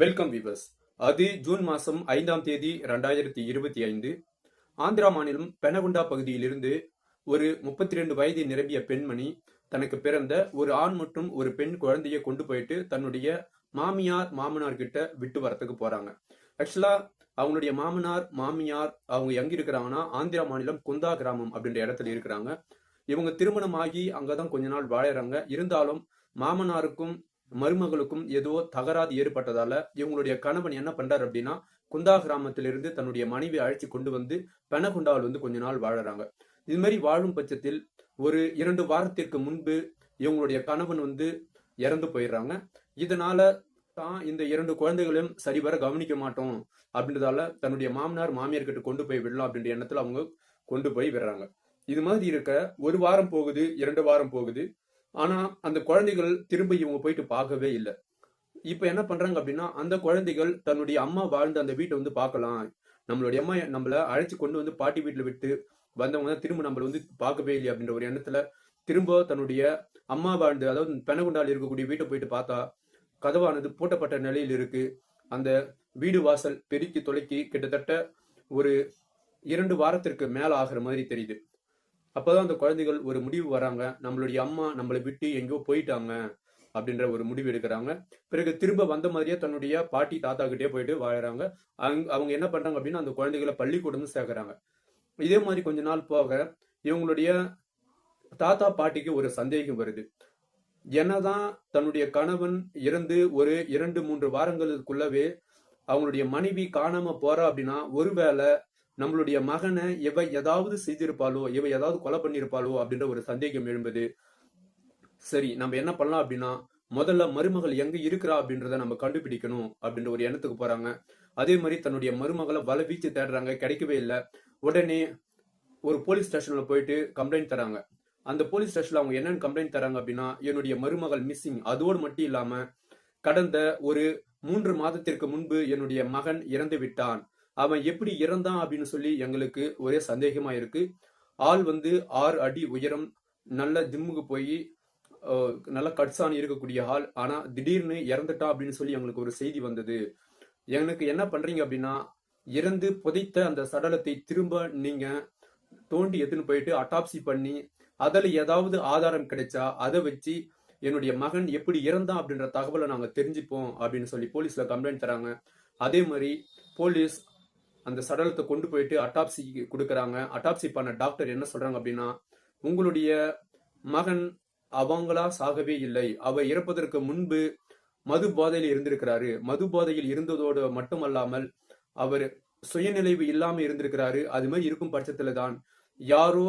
Welcome viewers அது June மாதம் ஐந்தாம் தேதி ரெண்டாயிரத்தி இருபத்தி ஐந்து. ஆந்திரா மாநிலம் பெனகுண்டா பகுதியிலிருந்து ஒரு முப்பத்தி ரெண்டு வயது நிரம்பிய பெண்மணி தனக்கு பிறந்த ஒரு ஆண் மற்றும் ஒரு பெண் குழந்தையை கொண்டு போயிட்டு தன்னுடைய மாமியார் மாமனார் கிட்ட விட்டு வரத்துக்கு போறாங்க. ஆக்சுவலா அவங்களுடைய மாமனார் மாமியார் அவங்க எங்க இருக்கிறாங்கன்னா ஆந்திரா மாநிலம் குந்தா கிராமம் அப்படின்ற இடத்துல இருக்கிறாங்க. இவங்க திருமணமாகி அங்கதான் கொஞ்ச நாள் வாழறாங்க. இருந்தாலும் மாமனாருக்கும் மருமகளுக்கும் ஏதோ தகராறு ஏற்பட்டதால இவங்களுடைய கணவன் என்ன பண்றாரு அப்படின்னா குந்தா கிராமத்திலிருந்து தன்னுடைய மனைவி அழைச்சி கொண்டு வந்து பெனகுண்டாவில் வந்து கொஞ்ச நாள் வாழறாங்க. இது மாதிரி வாழும் பட்சத்தில் ஒரு இரண்டு வாரத்திற்கு முன்பு இவங்களுடைய கணவன் வந்து இறந்து போயிடுறாங்க. இதனால தான் இந்த இரண்டு குழந்தைகளையும் சரிவர கவனிக்க மாட்டோம் அப்படின்றதால தன்னுடைய மாமனார் மாமியார் கிட்ட கொண்டு போய் விடலாம் அப்படின்ற எண்ணத்துல அவங்க கொண்டு போய் விடுறாங்க. இது மாதிரி இருக்க ஒரு வாரம் போகுது இரண்டு வாரம் போகுது. ஆனா அந்த குழந்தைகள் திரும்ப இவங்க போயிட்டு பார்க்கவே இல்லை. இப்ப என்ன பண்றாங்க அப்படின்னா அந்த குழந்தைகள் தன்னுடைய அம்மா வாழ்ந்த அந்த வீட்டை வந்து பார்க்கலாம். நம்மளுடைய அம்மா நம்மள அழைச்சு கொண்டு வந்து பாட்டி வீட்டுல விட்டு வந்தவங்க தான் திரும்ப நம்மள வந்து பார்க்கவே இல்லை அப்படின்ற ஒரு எண்ணத்துல திரும்ப தன்னுடைய அம்மா வாழ்ந்து அதாவது பெனகுண்டால் இருக்கக்கூடிய வீட்டை போயிட்டு பார்த்தா கதவானது பூட்டப்பட்ட நிலையில் இருக்கு. அந்த வீடு வாசல் பெருக்கி தொலைக்கி கிட்டத்தட்ட ஒரு இரண்டு வாரத்திற்கு மேல ஆகிற மாதிரி தெரியுது. அப்போதான் அந்த குழந்தைகள் ஒரு முடிவு வராங்க. நம்மளுடைய அம்மா நம்மளை விட்டு எங்கேயோ போயிட்டாங்க அப்படின்ற ஒரு முடிவு எடுக்கிறாங்க. பிறகு திரும்ப வந்த மாதிரியே தன்னுடைய பாட்டி தாத்தா கிட்டே போயிட்டு வாழறாங்க. அங் அவங்க என்ன பண்றாங்க அப்படின்னா அந்த குழந்தைகளை பள்ளிக்கூடம் சேர்க்கறாங்க. இதே மாதிரி கொஞ்ச நாள் போக இவங்களுடைய தாத்தா பாட்டிக்கு ஒரு சந்தேகம் வருது. என்னதான் தன்னுடைய கணவன் இறந்து ஒரு இரண்டு மூன்று வாரங்களுக்குள்ளவே அவங்களுடைய மனைவி காணாம போறா அப்படின்னா ஒருவேளை நம்மளுடைய மகனை இவ ஏதாவது செய்திருப்பாளோ எவை ஏதாவது கொலை பண்ணியிருப்பாளோ அப்படின்ற ஒரு சந்தேகம் எழும்புது. சரி நம்ம என்ன பண்ணலாம் அப்படின்னா முதல்ல மருமகள் எங்க இருக்கிறா அப்படின்றத நம்ம கண்டுபிடிக்கணும் அப்படின்ற ஒரு எண்ணத்துக்கு போறாங்க. அதே மாதிரி தன்னுடைய மருமகளை வலை வீச்சு தேடுறாங்க கிடைக்கவே இல்லை. உடனே ஒரு போலீஸ் ஸ்டேஷன்ல போயிட்டு கம்ப்ளைண்ட் தராங்க. அந்த போலீஸ் ஸ்டேஷன்ல அவங்க என்னென்னு கம்ப்ளைண்ட் தராங்க அப்படின்னா என்னுடைய மருமகள் மிஸ்ஸிங் அதோடு மட்டும் இல்லாம கடந்த ஒரு மூன்று மாதத்திற்கு முன்பு என்னுடைய மகன் இறந்து விட்டான். அவன் எப்படி இறந்தான் அப்படின்னு சொல்லி எங்களுக்கு ஒரே சந்தேகமா இருக்கு. ஆள் வந்து ஆறு அடி உயரம் நல்ல ஜிம்முக்கு போய் நல்ல கட்சான் இருக்கக்கூடிய ஆள். ஆனா திடீர்னு இறந்துட்டா அப்படின்னு சொல்லி எங்களுக்கு ஒரு செய்தி வந்தது. எனக்கு என்ன பண்றீங்க அப்படின்னா இறந்து புதைத்த அந்த சடலத்தை திரும்ப நீங்க தோண்டி எடுத்துன்னு போயிட்டு அட்டாப்சி பண்ணி அதில் ஏதாவது ஆதாரம் கிடைச்சா அதை வச்சு என்னுடைய மகன் எப்படி இறந்தான் அப்படின்ற தகவலை நாங்கள் தெரிஞ்சுப்போம் அப்படின்னு சொல்லி போலீஸ்ல கம்ப்ளைண்ட் தராங்க. அதே மாதிரி போலீஸ் அந்த சடலத்தை கொண்டு போயிட்டு அட்டாப்சி கொடுக்குறாங்க. அட்டாப்சி பண்ண டாக்டர் என்ன சொல்றாங்க அப்படின்னா உங்களுடைய மகன் அவங்களா சாகவே இல்லை. அவ இறப்பதற்கு முன்பு மது போதையில் இருந்திருக்கிறாரு. மது போதையில் இருந்ததோடு மட்டுமல்லாமல் அவர் சுயநிலைவு இல்லாமல் இருந்திருக்கிறாரு. அது மாதிரி இருக்கும் பட்சத்துல தான் யாரோ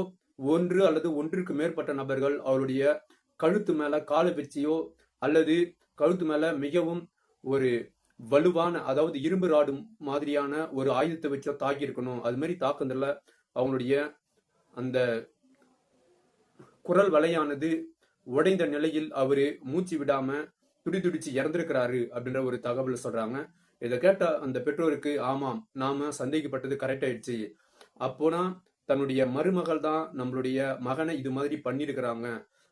ஒன்று அல்லது ஒன்றிற்கு மேற்பட்ட நபர்கள் அவருடைய கழுத்து மேல காலை வச்சியோ அல்லது கழுத்து மேல மிகவும் ஒரு வலுவான அதாவது இரும்பு ராடு மாதிரியான ஒரு ஆயுதத்தை வச்சோ தாக்கி இருக்கணும் அது மாதிரி தாக்குதல அவங்களுடைய அந்த குரல் வலையானது உடைந்த நிலையில் அவரு மூச்சு விடாம துடி துடிச்சு இறந்திருக்கிறாரு அப்படின்ற ஒரு தகவல் சொல்றாங்க. இதை கேட்ட அந்த பெற்றோருக்கு ஆமாம் நாம சந்தேகப்பட்டது கரெக்ட் ஆயிடுச்சு. அப்போனா தன்னுடைய மருமகள் தான் நம்மளுடைய மகனை இது மாதிரி பண்ணியிருக்கிறாங்க.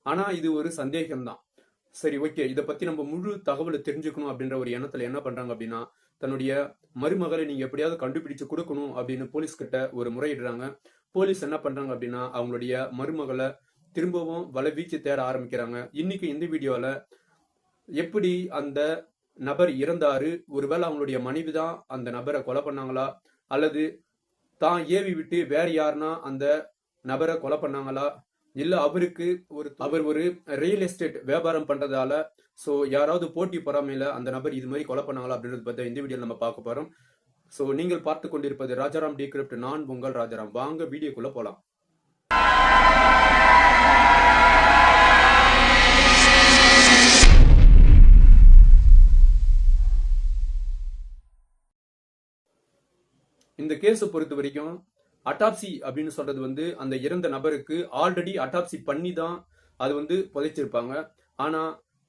ஆனா இது ஒரு சந்தேகம்தான். சரி ஓகே. இதை பத்தி நம்ம முழு தகவலை தெரிஞ்சுக்கணும் அப்படின்ற ஒரு எண்ணத்துல என்ன பண்றாங்க அப்படின்னா தன்னுடைய மருமகளை நீங்க எப்படியாவது கண்டுபிடிச்சு கொடுக்கணும் அப்படின்னு போலீஸ் கிட்ட ஒரு முறையிடுறாங்க. போலீஸ் என்ன பண்றாங்க அப்படின்னா அவங்களுடைய மருமகளை திரும்பவும் வலை வீச்சு தேட ஆரம்பிக்கிறாங்க. இன்னைக்கு இந்த வீடியோல எப்படி அந்த நபர் இறந்தாரு ஒருவேளை அவங்களுடைய மனைவி தான் அந்த நபரை கொலை பண்ணாங்களா அல்லது தான் ஏவி விட்டு வேற யாருன்னா அந்த நபரை கொலை பண்ணாங்களா இல்ல அவருக்கு ஒரு அவர் ஒரு ரியல் எஸ்டேட் வியாபாரம் பண்றதால சோ யாராவது போட்டி பொறாமையில அந்த நபர் இது மாதிரி கொலை பண்ணாங்களா அப்படின்றது பத்தி இந்த வீடியோ நம்ம பார்க்க போறோம். சோ நீங்கள் பார்த்து கொண்டிருப்பது ராஜாராம் டிகிரிப்ட் நான் உங்கள் ராஜாராம். வாங்க வீடியோக்குள்ள போலாம். இந்த கேஸை பொறுத்த வரைக்கும் அட்டாப்சி அப்படின்னு சொல்றது வந்து அந்த இறந்த நபருக்கு ஆல்ரெடி அட்டாப்சி பண்ணி தான் அது வந்து புதைச்சிருப்பாங்க. ஆனா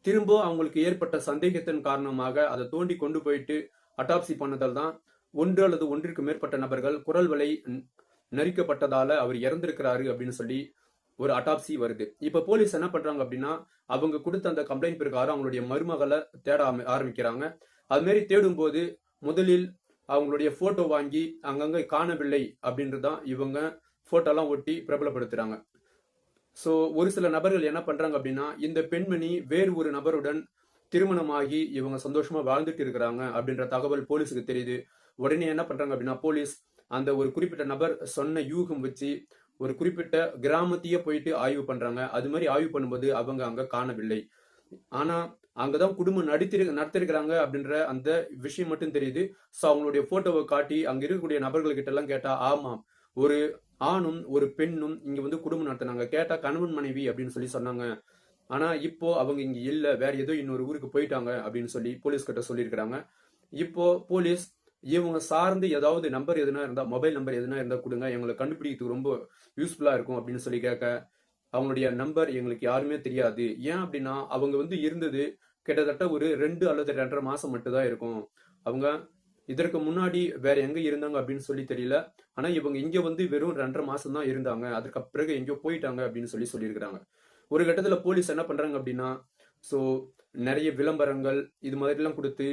திரும்ப அவங்களுக்கு ஏற்பட்ட சந்தேகத்தின் காரணமாக அதை தோண்டி கொண்டு போயிட்டு அட்டாப்சி பண்ணதால் தான் ஒன்று அல்லது ஒன்றிற்கு மேற்பட்ட நபர்கள் குரல் வலை நரிக்கப்பட்டதால அவர் இறந்திருக்கிறாரு அப்படின்னு சொல்லி ஒரு அட்டாப்சி வருது. இப்ப போலீஸ் என்ன பண்றாங்க அப்படின்னா அவங்க கொடுத்த அந்த கம்ப்ளைண்ட் பிரகாரம் அவங்களுடைய மருமகளை தேட ஆரம்பிக்கிறாங்க. அது மாதிரி தேடும்போது முதலில் அவங்களுடைய போட்டோ வாங்கி அங்கங்கே காணவில்லை அப்படின்றதான் இவங்க போட்டோலாம் ஒட்டி பிரபலப்படுத்துறாங்க. ஸோ ஒரு சில நபர்கள் என்ன பண்றாங்க அப்படின்னா இந்த பெண்மணி வேறு ஒரு நபருடன் திருமணமாகி இவங்க சந்தோஷமா வாழ்ந்துட்டு இருக்கிறாங்க அப்படின்ற தகவல் போலீஸுக்கு தெரியுது. உடனே என்ன பண்றாங்க அப்படின்னா போலீஸ் அந்த ஒரு குறிப்பிட்ட நபர் சொன்ன யூகம் வச்சு ஒரு குறிப்பிட்ட கிராமத்தையே போயிட்டு ஆய்வு பண்றாங்க. அது மாதிரி ஆய்வு பண்ணும்போது அவங்க அங்க காணவில்லை. ஆனா அங்கதான் குடும்பம் நடித்திரு நடத்திருக்கிறாங்க அப்படின்ற அந்த விஷயம் மட்டும் தெரியுது. ஸோ அவங்களுடைய போட்டோவை காட்டி அங்க இருக்கக்கூடிய நபர்கள்கிட்ட எல்லாம் கேட்டா ஆமாம் ஒரு ஆணும் ஒரு பெண்ணும் இங்க வந்து குடும்பம் நடத்தினாங்க. கேட்டா கணவன் மனைவி அப்படின்னு சொல்லி சொன்னாங்க. ஆனா இப்போ அவங்க இங்க இல்ல வேற ஏதோ இன்னொரு ஊருக்கு போயிட்டாங்க அப்படின்னு சொல்லி போலீஸ் கிட்ட சொல்லியிருக்கிறாங்க. இப்போ போலீஸ் இவங்க சார்ந்து ஏதாவது நம்பர் எதுனா இருந்தா மொபைல் நம்பர் எதுனா இருந்தா கொடுங்க. எங்களை கண்டுபிடிக்கிறதுக்கு ரொம்ப யூஸ்ஃபுல்லா இருக்கும் அப்படின்னு சொல்லி கேட்க அவங்களுடைய நம்பர் எங்களுக்கு யாருமே தெரியாது. ஏன் அப்படின்னா அவங்க வந்து இருந்தது கிட்டத்தட்ட ஒரு ரெண்டு அல்லது ரெண்டரை மாசம் மட்டும்தான் இருக்கும். அவங்க இதற்கு முன்னாடி வேற எங்க இருந்தாங்க அப்படின்னு சொல்லி தெரியல. ஆனா இவங்க இங்க வந்து வெறும் ரெண்டரை மாசம் தான் இருந்தாங்க. அதுக்கு பிறகு எங்கேயோ போயிட்டாங்க அப்படின்னு சொல்லி சொல்லியிருக்கிறாங்க. ஒரு கட்டத்துல போலீஸ் என்ன பண்றாங்க அப்படின்னா ஸோ நிறைய விளம்பரங்கள் இது மாதிரிலாம் கொடுத்து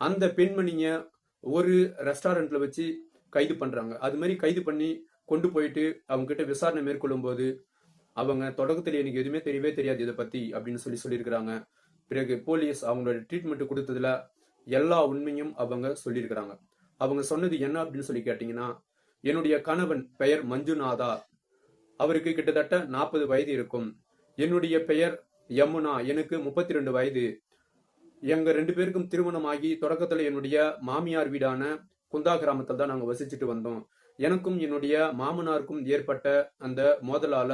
அந்த பெண்மணிய ஒரு ரெஸ்டாரண்ட்ல வச்சு கைது பண்றாங்க. அது மாதிரி கைது பண்ணி கொண்டு போயிட்டு அவங்க கிட்ட விசாரணை மேற்கொள்ளும் போது அவங்க தொடக்கத்தில் எனக்கு எதுவுமே தெரியவே தெரியாது இதை பத்தி அப்படின்னு சொல்லி சொல்லியிருக்கிறாங்க. பிறகு போலீஸ் அவங்களோட ட்ரீட்மெண்ட் கொடுத்ததுல எல்லா உண்மையும் அவங்க சொல்லியிருக்கிறாங்க. அவங்க சொன்னது என்ன அப்படின்னு சொல்லி கேட்டீங்கன்னா என்னுடைய கணவன் பெயர் மஞ்சுநாதா. அவருக்கு கிட்டத்தட்ட நாற்பது வயது இருக்கும். என்னுடைய பெயர் யமுனா. எனக்கு முப்பத்தி ரெண்டு வயது. எங்க ரெண்டு பேருக்கும் திருமணமாகி தொடக்கத்துல என்னுடைய மாமியார் வீடான குந்தா கிராமத்தில் தான் நாங்கள் வசிச்சுட்டு வந்தோம். எனக்கும் என்னுடைய மாமனாருக்கும் ஏற்பட்ட அந்த மோதலால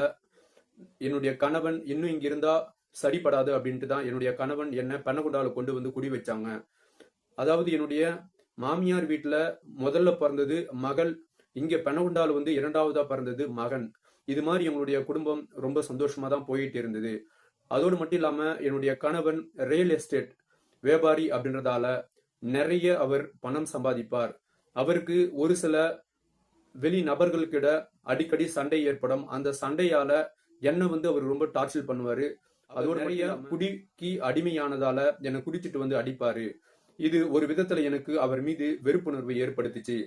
என்னுடைய கணவன் இன்னும் இங்க இருந்தா சரிப்படாது அப்படின்ட்டு தான் என்னுடைய கணவன் என்ன பெண்ணகுண்டாவில் கொண்டு வந்து குடி வச்சாங்க. அதாவது என்னுடைய மாமியார் வீட்டில் முதல்ல பிறந்தது மகள் இங்கே பெண்ணகுண்டால வந்து இரண்டாவதாக பிறந்தது மகன். இது மாதிரி எங்களுடைய குடும்பம் ரொம்ப சந்தோஷமாக தான் போயிட்டு இருந்தது. அதோடு மட்டும் இல்லாமல் என்னுடைய கணவன் ரியல் எஸ்டேட் வியாபாரி அப்படின்றதால நிறைய அவர் பணம் சம்பாதிப்பார். அவருக்கு ஒரு சில வெளி நபர்களுக்கிட அடிக்கடி சண்டை ஏற்படும். அந்த சண்டையால என்ன வந்து அவர் ரொம்ப டார்ச்சர் பண்ணுவாரு. அதோட நிறைய குடிக்கு அடிமையானதால என்னை குடிச்சிட்டு வந்து அடிப்பாரு. இது ஒரு விதத்துல எனக்கு அவர் மீது வெறுப்புணர்வை ஏற்படுத்துச்சு.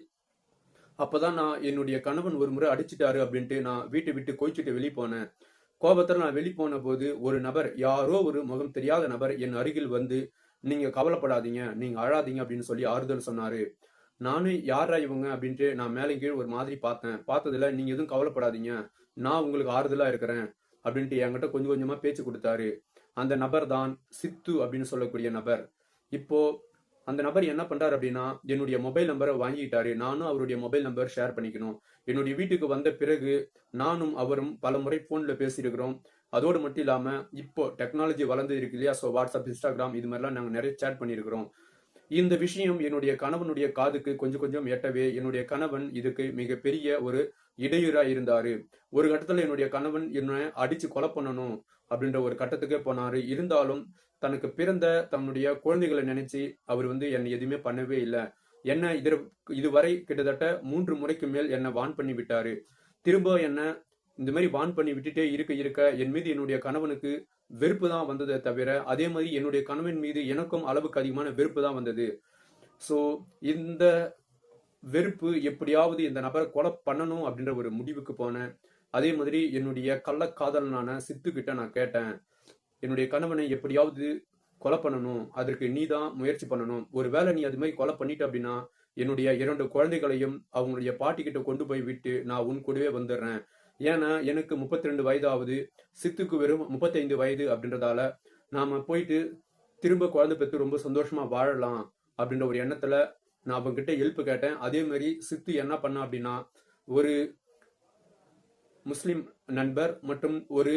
அப்பதான் நான் என்னுடைய கணவன் ஒரு முறை அடிச்சிட்டாரு அப்படின்ட்டு நான் வீட்டை விட்டு கோச்சிட்டு வெளியே போனேன் கோபத்துல நான் வெளியே போன போது ஒரு நபர் யாரோ ஒரு முகம் தெரியாத நபர் என் அருகில் வந்து நீங்க கவலைப்படாதீங்க நீங்க அழாதீங்க அப்படின்னு சொல்லி ஆறுதல் சொன்னாரு. நானும் யாரா இவங்க? அப்படின்ட்டு நான் மேலே கீழே ஒரு மாதிரி பார்த்தேன். பார்த்ததுல நீங்க எதுவும் கவலைப்படாதீங்க. நான் உங்களுக்கு ஆறுதலா இருக்கிறேன். அப்படின்ட்டு என்கிட்ட கொஞ்சம் கொஞ்சமா பேச்சு கொடுத்தாரு. அந்த நபர் தான் சித்து அப்படின்னு சொல்லக்கூடிய நபர். இப்போ அந்த நபர் என்ன பண்றாரு அப்படின்னா என்னுடைய மொபைல் நம்பரை வாங்கிட்டாரு. நானும் அவருடைய மொபைல் நம்பர் ஷேர் பண்ணிக்கணும். என்னுடைய வீட்டுக்கு வந்த பிறகு நானும் அவரும் பல முறை போன்ல பேசியிருக்கிறோம். அதோடு மட்டும் இல்லாம இப்போ டெக்னாலஜி வளர்ந்து இருக்கு இல்லையா? ஸோ வாட்ஸ்அப் இன்ஸ்டாகிராம் இது மாதிரிலாம் நாங்கள் நிறைய சேட் பண்ணியிருக்கிறோம். இந்த விஷயம் என்னுடைய கணவனுடைய காதுக்கு கொஞ்சம் கொஞ்சம் எட்டவே என்னுடைய கணவன் இதுக்கு மிகப்பெரிய ஒரு இடையூறா இருந்தாரு. ஒரு கட்டத்துல என்னுடைய கணவன் என்ன அடிச்சு கொலை பண்ணணும் அப்படின்ற ஒரு கட்டத்துக்கே போனாரு. இருந்தாலும் தனக்கு பிறந்த தன்னுடைய குழந்தைகளை நினைச்சு அவர் வந்து என்னை எதுவுமே பண்ணவே இல்லை. என்ன இது இதுவரை கிட்டத்தட்ட மூன்று முறைக்கு மேல் என்னை வான் பண்ணி விட்டாரு. திரும்ப என்ன இந்த மாதிரி வான் பண்ணி விட்டுட்டே இருக்க இருக்க என் மீது என்னுடைய கணவனுக்கு வெறுப்பு தான் வந்ததே தவிர அதே மாதிரி என்னுடைய கணவன் மீது எனக்கும் அளவுக்கு அதிகமான வெறுப்பு தான் வந்தது. ஸோ இந்த வெறுப்பு எப்படியாவது இந்த நபரை கொலை பண்ணணும் அப்படின்ற ஒரு முடிவுக்கு போனேன். அதே மாதிரி என்னுடைய கள்ளக்காதலனான சித்து கிட்ட நான் கேட்டேன். என்னுடைய கணவனை எப்படியாவது கொலை பண்ணணும் அதற்கு நீ தான் முயற்சி பண்ணணும். ஒருவேளை நீ அது மாதிரி கொலை பண்ணிட்ட அப்படின்னா என்னுடைய இரண்டு குழந்தைகளையும் அவங்களுடைய பாட்டிக்கிட்ட கொண்டு போய் விட்டு நான் உன் கூடவே வந்துடுறேன். ஏன்னா எனக்கு முப்பத்தி ரெண்டு வயதாவது சித்துக்கு வெறும் முப்பத்தைந்து வயது அப்படின்றதால நாம போயிட்டு திரும்ப குழந்தை பெற்று ரொம்ப சந்தோஷமா வாழலாம் அப்படின்ற ஒரு எண்ணத்துல நான் அவங்ககிட்ட ஹெல்ப் கேட்டேன். அதே மாதிரி சித்து என்ன பண்ண அப்படின்னா ஒரு முஸ்லீம் நண்பர் மற்றும் ஒரு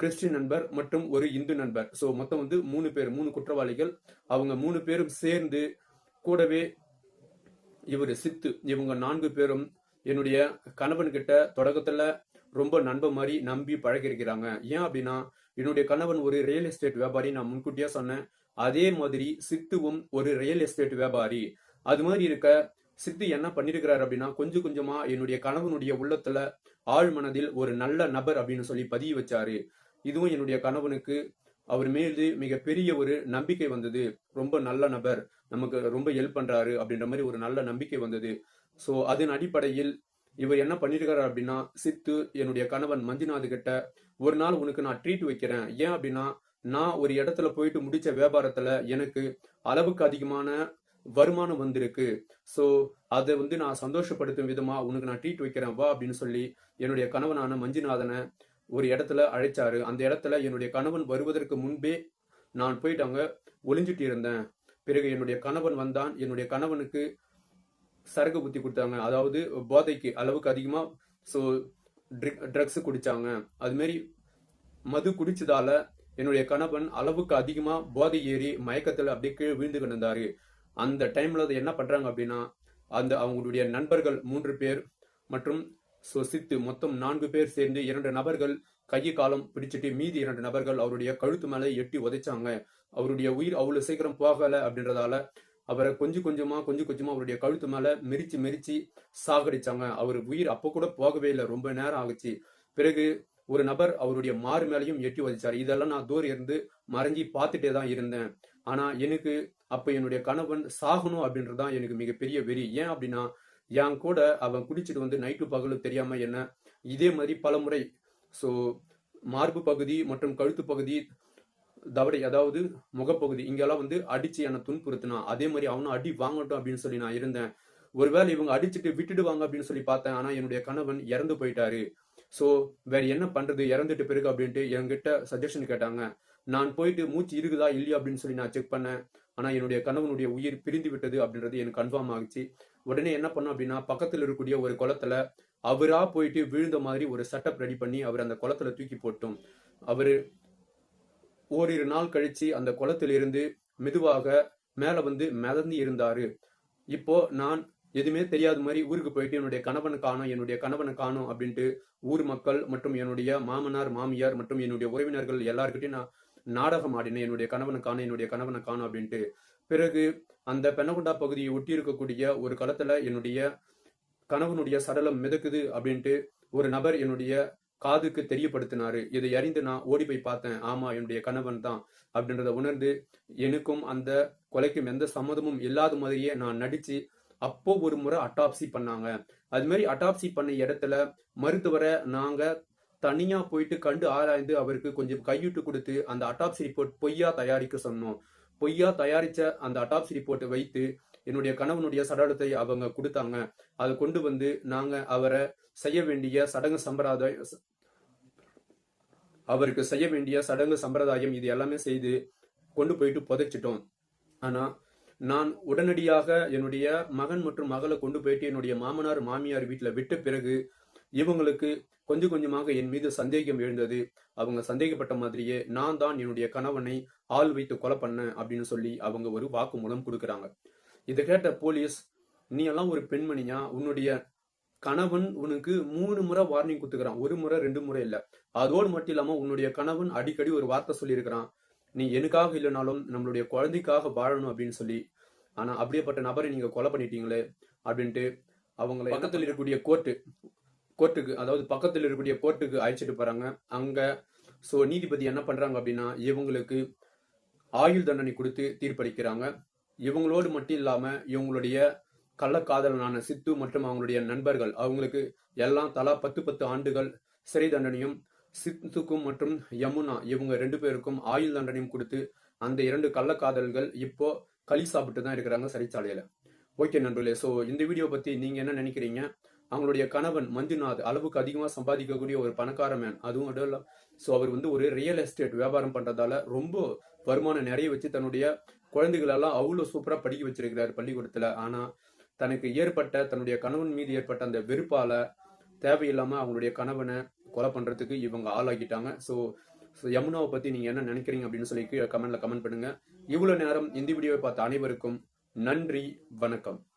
கிறிஸ்டின் நண்பர் மற்றும் ஒரு இந்து நண்பர். ஸோ மொத்தம் வந்து மூணு பேர் மூணு குற்றவாளிகள். அவங்க மூணு பேரும் சேர்ந்து கூடவே இவர் சித்து இவங்க நான்கு பேரும் என்னுடைய கணவன் தொடக்கத்தில் ரொம்ப நண்பன் மாதிரி நம்பி பழகிருக்கிறாங்க ஏன் அப்படின்னா என்னுடைய கணவன் ஒரு ரியல் எஸ்டேட் வியாபாரி நான் முன்கூட்டியா சொன்னேன். அதே மாதிரி சித்துவும் ஒரு ரியல் எஸ்டேட் வியாபாரி. அது மாதிரி இருக்க சித்து என்ன பண்ணிருக்கிறார் அப்படின்னா கொஞ்சம் கொஞ்சமா என்னுடைய கணவனுடைய உள்ளத்துல ஆழ் மனதில் ஒரு நல்ல நபர் அப்படின்னு சொல்லி பதிய வச்சாரு. இதுவும் என்னுடைய கணவனுக்கு அவர் மீது மிகப்பெரிய ஒரு நம்பிக்கை வந்தது. ரொம்ப நல்ல நபர். நமக்கு ரொம்ப ஹெல்ப் பண்றாரு அப்படின்ற மாதிரி ஒரு நல்ல நம்பிக்கை வந்தது. ஸோ அதன் அடிப்படையில் இவர் என்ன பண்ணிருக்காரு அப்படின்னா சித்து என்னுடைய கணவன் மஞ்சுநாத் கிட்ட ஒரு நாள் உனக்கு நான் ட்ரீட் வைக்கிறேன். ஏன் அப்படின்னா நான் ஒரு இடத்துல போயிட்டு முடிச்ச வியாபாரத்துல எனக்கு அளவுக்கு அதிகமான வருமானம் வந்திருக்கு. ஸோ அதை வந்து நான் சந்தோஷப்படுத்தும் விதமா உனக்கு நான் ட்ரீட் வைக்கிறேன் வா அப்படின்னு சொல்லி என்னுடைய கணவனான மஞ்சுநாதனை ஒரு இடத்துல அழைச்சாரு. அந்த இடத்துல என்னுடைய கணவன் வருவதற்கு முன்பே நான் போயிட்டு அங்க ஒளிஞ்சிட்டு இருந்தேன். பிறகு என்னுடைய கணவன் வந்தான். என்னுடைய கணவனுக்கு சரக்கு புத்தி கொடுத்தாங்க. அதாவது போதைக்கு அளவுக்கு அதிகமா ஸோ ட்ரக்ஸ் குடிச்சாங்க. அதுமாரி மது குடிச்சதால என்னுடைய கணவன் அளவுக்கு அதிகமா போதை ஏறி மயக்கத்துல அப்படியே கீழே விழுந்து கிடந்தாரு. அந்த டைம்ல அதை என்ன பண்றாங்க அப்படின்னா அந்த அவங்களுடைய நண்பர்கள் மூன்று பேர் மற்றும் ஸோ மொத்தம் நான்கு பேர் சேர்ந்து இரண்டு நபர்கள் கையை காலம் பிடிச்சிட்டு மீதி இரண்டு நபர்கள் அவருடைய கழுத்து மேலே எட்டி உதைச்சாங்க. அவருடைய உயிர் அவ்வளவு சீக்கிரம் போகல அப்படின்றதால அவரை கொஞ்சம் கொஞ்சமா கொஞ்சம் கொஞ்சமா அவருடைய கழுத்து மேல மெரிச்சு மெரிச்சு சாகடிச்சாங்க. அவர் உயிர் அப்போ கூட போகவே இல்லை ரொம்ப நேரம் ஆகுச்சு. பிறகு ஒரு நபர் அவருடைய மாறு மேலையும் எட்டி உதைச்சார். இதெல்லாம் நான் தூரம் இருந்து மறைஞ்சி பார்த்துட்டே தான் இருந்தேன். ஆனா எனக்கு அப்ப என்னுடைய கணவன் சாகணும் அப்படின்றதான் எனக்கு மிகப்பெரிய வெறி. ஏன் அப்படின்னா என் கூட அவன் குடிச்சிட்டு வந்து நைட்டு பகலும் தெரியாம என்ன இதே மாதிரி பல முறை ஸோ மார்பு பகுதி மற்றும் கழுத்து பகுதி தவடை அதாவது முகப்பகுதி இங்கெல்லாம் வந்து அடிச்சு என்னை துன்புறுத்தினான் அதே மாதிரி அவனும் அடி வாங்கட்டும் அப்படின்னு சொல்லி நான் இருந்தேன். ஒருவேளை இவங்க அடிச்சுட்டு விட்டுடுவாங்க அப்படின்னு சொல்லி பார்த்தேன். ஆனா என்னுடைய கணவன் இறந்து போயிட்டாரு. ஸோ வேற என்ன பண்றது? இறந்துட்டு பிறகு அப்படின்ட்டு என்கிட்ட சஜஷன் கேட்டாங்க. நான் போயிட்டு மூச்சு இருக்குதா இல்லையா அப்படின்னு சொல்லி நான் செக் பண்ணேன். ஆனா என்னுடைய கணவனுடைய உயிர் பிரிந்து விட்டது அப்படின்றது எனக்கு கன்ஃபார்ம் ஆகுச்சு. உடனே என்ன பண்ணோம் அப்படின்னா பக்கத்தில் இருக்கக்கூடிய ஒரு குளத்துல அவரா போயிட்டு விழுந்த மாதிரி ஒரு செட்டப் ரெடி பண்ணி அவர் அந்த குளத்துல தூக்கி போட்டோம். அவரு ஓரிரு நாள் கழிச்சு அந்த குளத்திலிருந்து மெதுவாக மேல வந்து மிதந்து இருந்தாரு. இப்போ நான் எதுவுமே தெரியாத மாதிரி ஊருக்கு போயிட்டு என்னுடைய கணவனை காணும் என்னுடைய கணவனை காணும் அப்படின்ட்டு ஊர் மக்கள் மற்றும் என்னுடைய மாமனார் மாமியார் மற்றும் என்னுடைய உறவினர்கள் எல்லாருக்கிட்டையும் நான் நாடகம் ஆடினேன். என்னுடைய கணவனை காணும் என்னுடைய கணவனை காணும் அப்படின்ட்டு. பிறகு அந்த பெண்ணகுண்டா பகுதியை ஒட்டி இருக்கக்கூடிய ஒரு களத்துல என்னுடைய கணவனுடைய சடலம் மிதக்குது அப்படின்ட்டு ஒரு நபர் என்னுடைய காதுக்கு தெரியப்படுத்தினாரு. இதை அறிந்து நான் ஓடி போய் பார்த்தேன். ஆமா என்னுடைய கணவன் தான் அப்படின்றத உணர்ந்து எனக்கும் அந்த கொலைக்கும் எந்த சம்மதமும் இல்லாத மாதிரியே நான் நடிச்சு அப்போ ஒரு முறை அட்டாப்சி பண்ணாங்க. அது மாதிரி அட்டாப்சி பண்ண இடத்துல மருத்துவரை நாங்க தனியா போயிட்டு கண்டு ஆராய்ந்து அவருக்கு கொஞ்சம் கையிட்டு கொடுத்து அந்த அட்டாப்சி ரிப்போர்ட் பொய்யா தயாரிக்க சொன்னோம். பொய்யா தயாரிச்ச அந்த அட்டாப்சி ரிப்போர்ட்டை வைத்து என்னுடைய கணவனுடைய சடலத்தை அவங்க கொடுத்தாங்க. அதை கொண்டு வந்து நாங்க அவரை செய்ய வேண்டிய சடங்கு சம்பிரதாய அவருக்கு செய்ய வேண்டிய சடங்கு சம்பிரதாயம் இது எல்லாமே செய்து கொண்டு போயிட்டு புதைச்சிட்டோம். ஆனா நான் உடனடியாக என்னுடைய மகன் மற்றும் மகளை கொண்டு போயிட்டு என்னுடைய மாமனார் மாமியார் வீட்டில் விட்ட பிறகு இவங்களுக்கு கொஞ்சம் கொஞ்சமாக என் மீது சந்தேகம் எழுந்தது. அவங்க சந்தேகப்பட்ட மாதிரியே நான் தான் என்னுடைய கணவனை ஆள் வைத்து கொலை பண்ணேன் அப்படின்னு சொல்லி அவங்க ஒரு வாக்குமூலம் கொடுக்குறாங்க. இதை கேட்ட போலீஸ் நீ எல்லாம் ஒரு பெண்மணியா? உன்னுடைய கணவன் உனக்கு மூணு முறை வார்னிங் கொடுத்துக்கிறான். ஒரு முறை ரெண்டு முறை இல்லை. அதோடு மட்டும் இல்லாமல் உன்னுடைய கணவன் அடிக்கடி ஒரு வார்த்தை சொல்லியிருக்கிறான். நீ எனக்காக இல்லைனாலும் நம்மளுடைய குழந்தைக்காக வாழணும் அப்படின்னு சொல்லி ஆனா அப்படியேப்பட்ட நபரை நீங்க கொலை பண்ணிட்டீங்களே அப்படின்ட்டு அவங்களை பக்கத்தில் இருக்கக்கூடிய கோர்ட்டு கோர்ட்டுக்கு அதாவது பக்கத்தில் இருக்கக்கூடிய கோர்ட்டுக்கு அழைச்சிட்டு போறாங்க. அங்க சோ நீதிபதி என்ன பண்றாங்க அப்படின்னா இவங்களுக்கு ஆயுள் தண்டனை கொடுத்து தீர்ப்பளிக்கிறாங்க. இவங்களோடு மட்டும் இல்லாம இவங்களுடைய கள்ளக்காதலனான சித்து மற்றும் அவங்களுடைய நண்பர்கள் அவங்களுக்கு எல்லாம் தலா பத்து பத்து ஆண்டுகள் சிறை தண்டனையும் சித்துக்கும் மற்றும் யமுனா இவங்க ரெண்டு பேருக்கும் ஆயுள் தண்டனையும் கொடுத்து அந்த இரண்டு கள்ளக்காதல்கள் இப்போ களி சாப்பிட்டு தான் இருக்கிறாங்க சிறைச்சாலையில் ஓகே நண்பர்களே ஸோ இந்த வீடியோ பற்றி நீங்கள் என்ன நினைக்கிறீங்க? அவங்களுடைய கணவன் மஞ்சுநாத் அளவுக்கு அதிகமாக சம்பாதிக்கக்கூடிய ஒரு பணக்கார மேன் அதுவும் இடம் ஸோ அவர் வந்து ஒரு ரியல் எஸ்டேட் வியாபாரம் பண்ணுறதால ரொம்ப வருமானம் நிறைய வச்சு தன்னுடைய குழந்தைகளெல்லாம் அவ்வளோ சூப்பராக படிக்க வச்சிருக்கிறார் பள்ளிக்கூடத்தில். ஆனால் தனக்கு ஏற்பட்ட தன்னுடைய கணவன் மீது ஏற்பட்ட அந்த வெறுப்பால் தேவையில்லாமல் அவங்களுடைய கணவனை கொலை பண்ணுறதுக்கு இவங்க ஆளாக்கிட்டாங்க. ஸோ யமுனாவை பத்தி நீங்க என்ன நினைக்கிறீங்க அப்படின்னு சொல்லி கீழே கமெண்ட்ல கமெண்ட் பண்ணுங்க. இவ்வளோ நேரம் இந்த வீடியோவை பார்த்த அனைவருக்கும் நன்றி வணக்கம்.